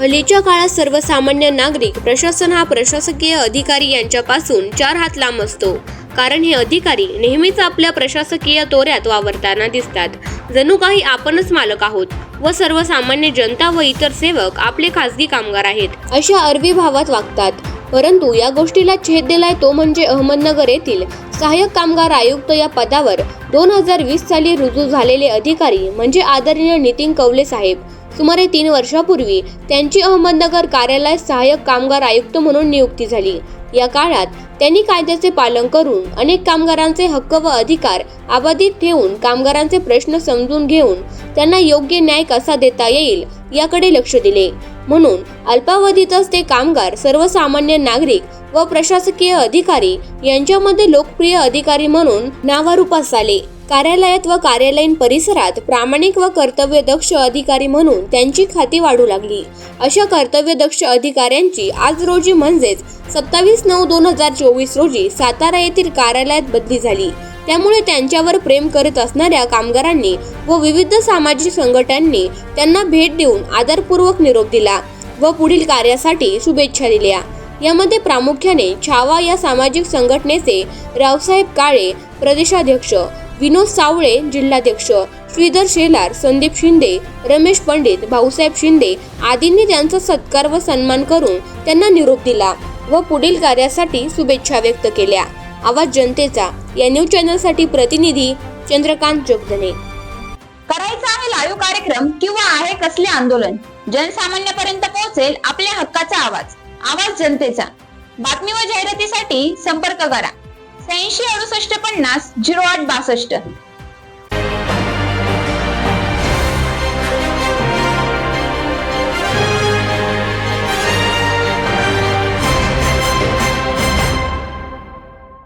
हल्लीच्या काळात सर्वसामान्य नागरिक प्रशासन हा प्रशासकीय अधिकारी यांच्यापासून चार हात लांब असतो. कारण हे अधिकारी नेहमीच आपल्या प्रशासकीय तोऱ्यात वावरताना दिसतात. जणू काही आपणच मालक आहोत व सर्वसामान्य जनता व इतर सेवक आपले खासगी कामगार आहेत अशा अरबी भावात वागतात. परंतु या गोष्टीला छेद दिलाय तो म्हणजे अहमदनगर येथील सहाय्यक कामगार आयुक्त या पदावर दोन हजार वीस साली रुजू झालेले अधिकारी म्हणजे आदरणीय नितीन कवले साहेब. सुमारे तीन वर्षापूर्वी त्यांची अहमदनगर कार्यालयात सहाय्यक कामगार आयुक्त म्हणून नियुक्ती झाली. या काळात त्यांनी कायद्याचे पालन करून अनेक कामगारांचे हक्क व अधिकार अबाधित ठेवून कामगारांचे प्रश्न समजून घेऊन त्यांना योग्य न्याय कसा देता येईल याकडे लक्ष दिले. म्हणून अल्पावधीतच ते कामगार सर्वसामान्य नागरिक व प्रशासकीय अधिकारी यांच्यामध्ये लोकप्रिय अधिकारी म्हणून नावारूपास आले. कार्यालयात व कार्यालयीन परिसरात प्रामाणिक व कर्तव्यदक्ष अधिकारी म्हणून त्यांची खाती वाढू लागली. अशा कर्तव्यदक्ष अधिकाऱ्यांची आज रोजी म्हणजेच सत्तावीस नऊ दोन हजार चोवीस रोजी सातारा येथील कार्यालयात बदली झाली. त्यामुळे त्यांच्यावर प्रेम करत असणाऱ्या कामगारांनी व विविध सामाजिक संघटनांनी त्यांना भेट देऊन आदरपूर्वक निरोप दिला व पुढील कार्यासाठी शुभेच्छा दिल्या. यामध्ये प्रामुख्याने छावा या सामाजिक संघटनेचे रावसाहेब काळे प्रदेशाध्यक्ष विनोद सावळे जिल्हाध्यक्ष श्रीधर शेलार संदीप शिंदे रमेश पंडित भाऊसाहेब शिंदे आदींनी त्यांचा सत्कार व सन्मान करून त्यांना निरोप दिला व पुढील कार्यासाठी शुभेच्छा व्यक्त केल्या. आवाज जनतेचा या न्यूज चॅनलसाठी प्रतिनिधी चंद्रकांत जोगदने करायचा आहे लाईव्ह कार्यक्रम किंवा आहे कसले आंदोलन? जनसामान्यापर्यंत पोहोचेल आपल्या हक्काचा आवाज. आवाज जनतेचा. बातमी व जाहिरातीसाठी संपर्क करा. ऐंशी अडुसष्ट पन्नास झिरो आठ बासष्ट.